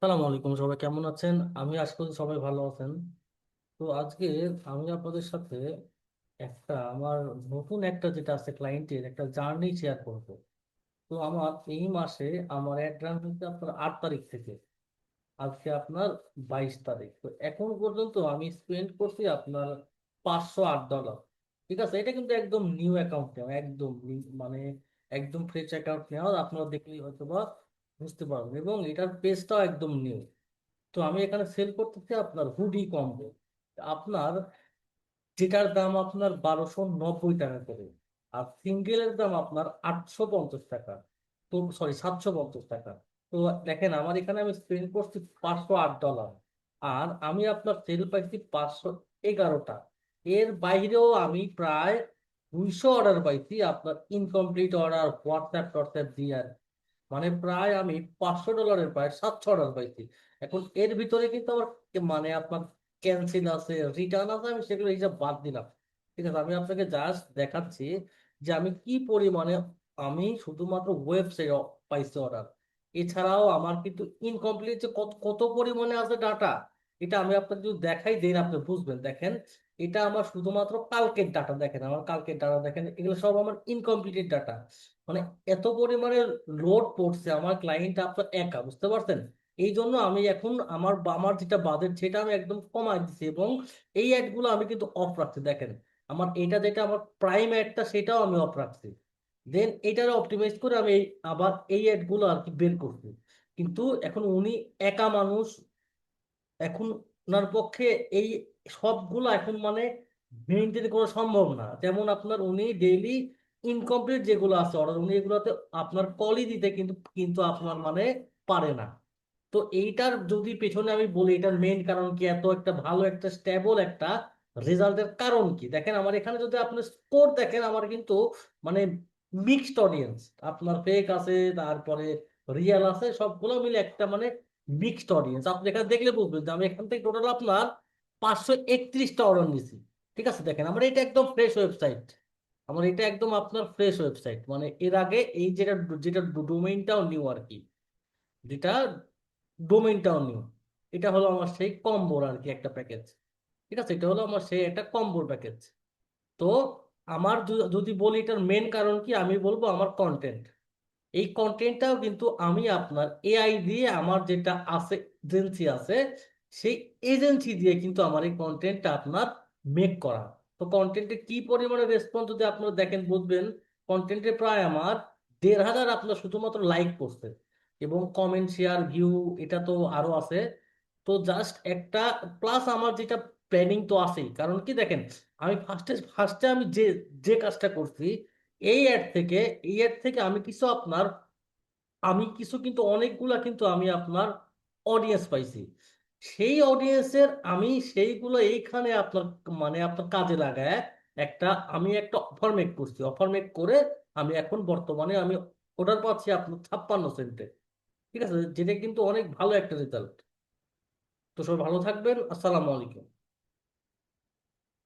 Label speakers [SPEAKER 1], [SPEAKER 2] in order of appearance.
[SPEAKER 1] আসসালামু আলাইকুম, সবাই কেমন আছেন? আমি আশা করি সবাই ভালো আছেন। তো আজকে আমি আপনাদের সাথে একটা আমার নতুন একটা যেটা আছে ক্লায়েন্টের একটা জার্নি শেয়ার করব। তো আমার এই মাসে আমার অ্যাডভান্স হচ্ছে আপনার আট তারিখ থেকে। আজকে আপনার বাইশ তারিখ। তো এখন পর্যন্ত আমি স্পেন্ড করছি আপনার পাঁচশো আট ডলার ঠিক আছে? এটা কিন্তু একদম নিউ অ্যাকাউন্ট নেওয়া, একদম মানে একদম ফ্রেশ অ্যাকাউন্ট নেওয়া। আপনারা দেখলেই হয়তো বা বুঝতে পারবেন এবং এটার পেজটাও একদম নিউ তো আমি এখানে সেল করতেছি আপনার হুডি কম্বো আপনার যেটার দাম আপনার বারোশো নব্বই টাকা করে, আর সিঙ্গেলের দাম আপনার আটশো পঞ্চাশ টাকা। তো সরি সাতশো পঞ্চাশ টাকা। তো দেখেন, আমার এখানে আমি স্পেন্ড করছি পাঁচশো আট ডলার আর আমি আপনার সেল পাইছি পাঁচশো এগারোটা। এর বাইরেও আমি প্রায় দুইশো অর্ডার পাইছি আপনার ইনকমপ্লিট অর্ডার হোয়াটসঅ্যাপ টোয়াটসঅ্যাপ দিয়ে আর। মানে প্রায় আমি পাঁচশো ডলারের প্রায় সাতশো ডলার পাইছি। এখন এর ভিতরে কিন্তু আমার মানে আপনার ক্যান্সেল আছে রিটার্ন আছে, আমি সেগুলো হিসাব বাদ দিলাম। ঠিক আছে, আমি আপনাকে জাস্ট দেখাচ্ছি যে আমি কি পরিমাণে আমি শুধুমাত্র ওয়েবসাইট পাইছি অর্ডার এছাড়াও আমার কিন্তু ইনকমপ্লিট যে কত কত পরিমাণে আছে ডাটা এটা আমি আপনাকে যদি দেখাই দেন আপনি বুঝবেন। দেখেন, এটা আমার শুধুমাত্র কালকের ডাটা দেখেন। আমার কালকের ডাটা দেখেন, এগুলো সব আমার ইনকমপ্লিটেড ডাটা মানে এত পরিমাণে লোড পড়ছে আমার ক্লায়েন্ট আপনার একা, বুঝতে পারছেন? এই জন্য আমি এখন আমার আমার যেটা বাজেট সেটা আমি একদম কমাই দিচ্ছি এবং এই অ্যাডগুলো আমি কিন্তু অফ রাখছি, দেখেন। আমার এটা যেটা আমার প্রাইম অ্যাডটা সেটাও আমি অফ রাখছি। দেন এটার অপটিমাইজ করে আমি আবার এই অ্যাডগুলো আর কি বের করছি। কিন্তু এখন উনি একা মানুষ এখন ওনার পক্ষে এই সবগুলো এখন মানে মেনটেন করা সম্ভব না। যেমন আপনার উনি ডেইলি ইনকমপ্লিট যেগুলো আছে অর্ডার উনি এগুলোতে আপনার কলই দিতে কিন্তু কিন্তু আপনার মানে পারে না। তো এইটার যদি পেছনে আমি বলি, এটার মেইন কারণ কি? এত একটা ভালো একটা স্টেবল একটা রেজাল্টের কারণ কি? দেখেন আমার এখানে যদি আপনি স্কোর দেখেন, আমার কিন্তু মানে মিক্সড অডিয়েন্স আপনার ফেক আছে, তারপরে রিয়েল আছে, সবগুলো মিলে একটা মানে মিক্সড অডিয়েন্স আপনি এখানে দেখলে বুঝবেন যে আমি এখান থেকে টোটাল আপনার পাঁচশো একত্রিশটা অর্ডার নিছি ঠিক আছে, দেখেন, আমার এটা একদম ফ্রেশ ওয়েবসাইট আমার এটা একদম আপনার ফ্রেশ ওয়েবসাইট মানে এর আগে এই যেটা যেটা ডোমেইনটাও নিউ আর কি। যেটা ডোমেইনটাও নিউ এটা হলো আমার সেই কম্বোর আর কি একটা প্যাকেজ ঠিক আছে, এটা হলো আমার সেই একটা কম্বোর প্যাকেজ তো আমার যদি বলি এটার মেন কারণ কি, আমি বলব আমার কন্টেন্ট এই কন্টেন্টটাও কিন্তু আমি আপনার এআই দিয়ে আমার যেটা আছে এজেন্সি আছে, সেই এজেন্সি দিয়ে কিন্তু আমার এই কন্টেন্টটা আপনার মেক করা। তো কন্টেন্টে কি পরিমাণে রেসপন্স যদি আপনারা দেখেন, বুঝবেন কন্টেন্টে প্রায় আমার দেড় হাজার আপনার শুধুমাত্র লাইক করছে এবং কমেন্ট শেয়ার ভিউ এটা তো আরও আছে। তো জাস্ট একটা প্লাস আমার যেটা প্ল্যানিং তো আছেই। কারণ কি দেখেন, আমি ফার্স্টে ফার্স্টে আমি যে যে কাজটা করছি এই অ্যাড থেকে, এই অ্যাড থেকে আমি কিছু আপনার, আমি কিছু কিন্তু অনেকগুলা কিন্তু আমি আপনার অডিয়েন্স পাইছি। সেই অডিয়েন্সের আমি সেইগুলো এইখানে আপনার মানে আপনার কাজে লাগায় একটা, আমি একটা অফার মেক করছি। অফার মেক করে আমি এখন বর্তমানে আমি অর্ডার পাচ্ছি আপনার ছাপ্পান্ন সেন্টে ঠিক আছে? যেটা কিন্তু অনেক ভালো একটা রেজাল্ট তো সবাই ভালো থাকবেন। আসসালামু আলাইকুম।